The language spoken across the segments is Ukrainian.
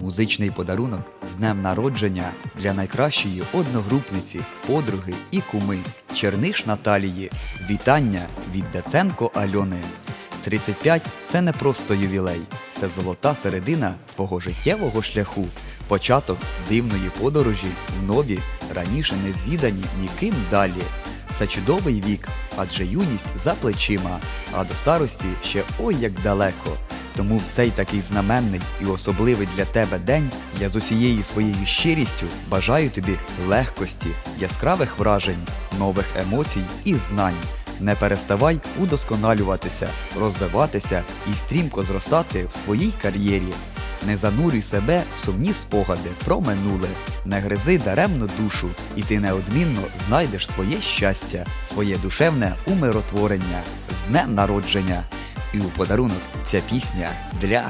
Музичний подарунок з днем народження для найкращої одногрупниці, подруги і куми Черниш Наталії. Вітання від Деценко Альони. 35 – це не просто ювілей, це золота середина твого життєвого шляху, початок дивної подорожі в нові, раніше не звідані ніким далі. Це чудовий вік, адже юність за плечима, а до старості ще ой як далеко. Тому в цей такий знаменний і особливий для тебе день я з усією своєю щирістю бажаю тобі легкості, яскравих вражень, нових емоцій і знань. Не переставай удосконалюватися, розвиватися і стрімко зростати в своїй кар'єрі. Не занурюй себе в сумні спогади про минуле, не гризи даремно душу, і ти неодмінно знайдеш своє щастя, своє душевне умиротворення з днем народження. І у подарунок ця пісня для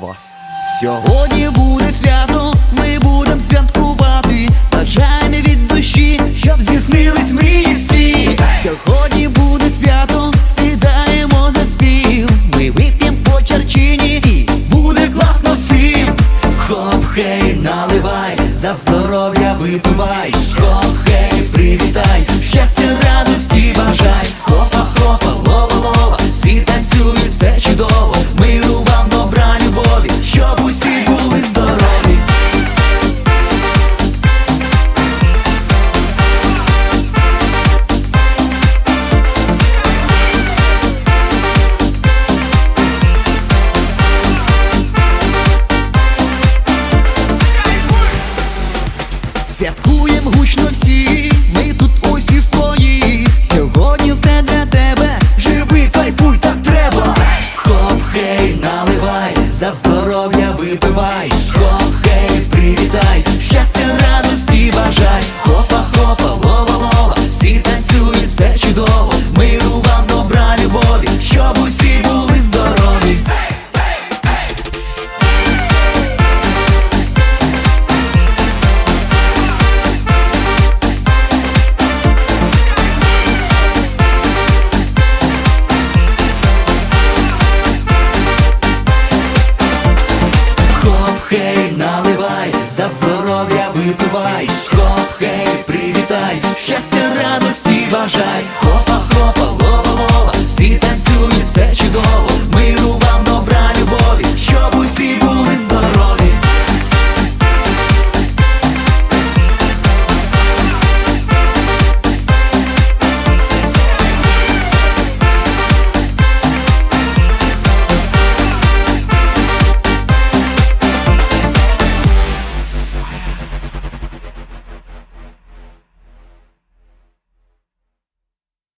вас. Сьогодні буде свято, ми будем святкувати, бажаємо від душі, щоб здійснились мрії всі. Сьогодні буде свято, сідаємо за стіл. Ми вип'ємо по чарчині і буде класно всім. Хоп, хей, наливай, за здоров'я випивай. Хоп, хей, привітай, Святкуєм гучно всі, ми тут усі свої. Сьогодні все для тебе. Живи, кайфуй, так треба. Хоп, хей, наливай, за здоров'я випивай. випивай, хоп, хей, привітай, щастя радості бажай, хоп.